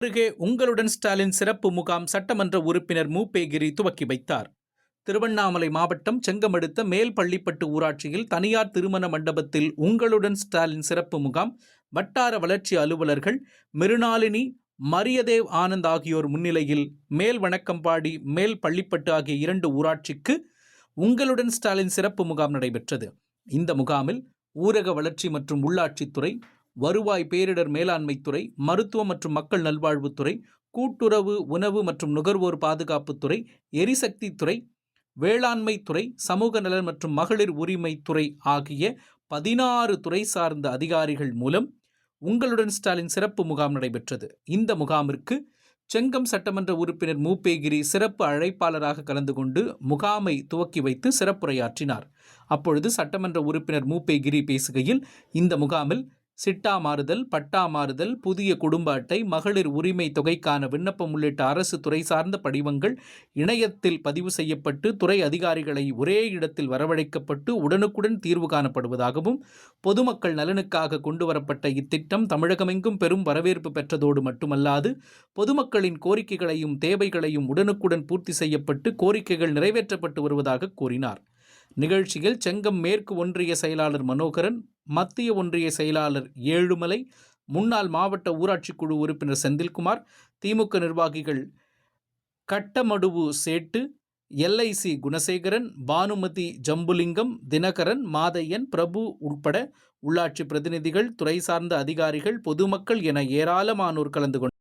அருகே உங்களுடன் ஸ்டாலின் சிறப்பு முகாம் சட்டமன்ற உறுப்பினர் மூப்பேகிரி துவக்கி வைத்தார். திருவண்ணாமலை மாவட்டம் செங்கமடுத்த மேல் பள்ளிப்பட்டு ஊராட்சியில் தனியார் திருமண மண்டபத்தில் உங்களுடன் ஸ்டாலின் சிறப்பு முகாம் வட்டார வளர்ச்சி அலுவலர்கள் மிருணாலினி மரியதேவ் ஆனந்த் ஆகியோர் முன்னிலையில் மேல் வணக்கம்பாடி மேல் பள்ளிப்பட்டு ஆகிய இரண்டு ஊராட்சிக்கு உங்களுடன் ஸ்டாலின் சிறப்பு முகாம் நடைபெற்றது. இந்த முகாமில் ஊரக வளர்ச்சி மற்றும் உள்ளாட்சித்துறை வருவாய் பேரிடர் மேலாண்மைத்துறை மருத்துவம் மற்றும் மக்கள் நல்வாழ்வுத்துறை கூட்டுறவு உணவு மற்றும் நுகர்வோர் பாதுகாப்புத்துறை எரிசக்தித்துறை வேளாண்மை துறை சமூக நலன் மற்றும் மகளிர் உரிமைத்துறை ஆகிய பதினாறு துறை சார்ந்த அதிகாரிகள் மூலம் உங்களுடன் ஸ்டாலின் சிறப்பு முகாம் நடைபெற்றது. இந்த முகாமிற்கு செங்கம் சட்டமன்ற உறுப்பினர் மூப்பேகிரி சிறப்பு அழைப்பாளராக கலந்து கொண்டு முகாமை துவக்கி வைத்து சிறப்புரையாற்றினார். அப்பொழுது சட்டமன்ற உறுப்பினர் மூப்பேகிரி பேசுகையில் இந்த முகாமில் சிட்டா மாறுதல் பட்டா மாறுதல் புதிய குடும்ப அட்டை மகளிர் உரிமை தொகைக்கான விண்ணப்பம் உள்ளிட்ட அரசு துறை சார்ந்த படிவங்கள் இணையத்தில் பதிவு செய்யப்பட்டு துறை அதிகாரிகளை ஒரே இடத்தில் வரவழைக்கப்பட்டு உடனுக்குடன் தீர்வு காணப்படுவதாகவும் பொதுமக்கள் நலனுக்காக கொண்டுவரப்பட்ட இத்திட்டம் தமிழகமெங்கும் பெரும் வரவேற்பு பெற்றதோடு மட்டுமல்லாது பொதுமக்களின் கோரிக்கைகளையும் தேவைகளையும் உடனுக்குடன் பூர்த்தி செய்யப்பட்டு கோரிக்கைகள் நிறைவேற்றப்பட்டு வருவதாக கூறினார். நிகழ்ச்சியில் செங்கம் மேற்கு ஒன்றிய செயலாளர் மனோகரன் மத்திய ஒன்றிய செயலாளர் ஏழுமலை முன்னாள் மாவட்ட ஊராட்சி குழு உறுப்பினர் செந்தில்குமார் திமுக நிர்வாகிகள் கட்டமடுவு சேட்டு எல்ஐசி குணசேகரன் பானுமதி ஜம்புலிங்கம் தினகரன் மாதையன் பிரபு உட்பட உள்ளாட்சி பிரதிநிதிகள் துறை சார்ந்த அதிகாரிகள் பொதுமக்கள் என ஏராளமானோர் கலந்து கொண்டனர்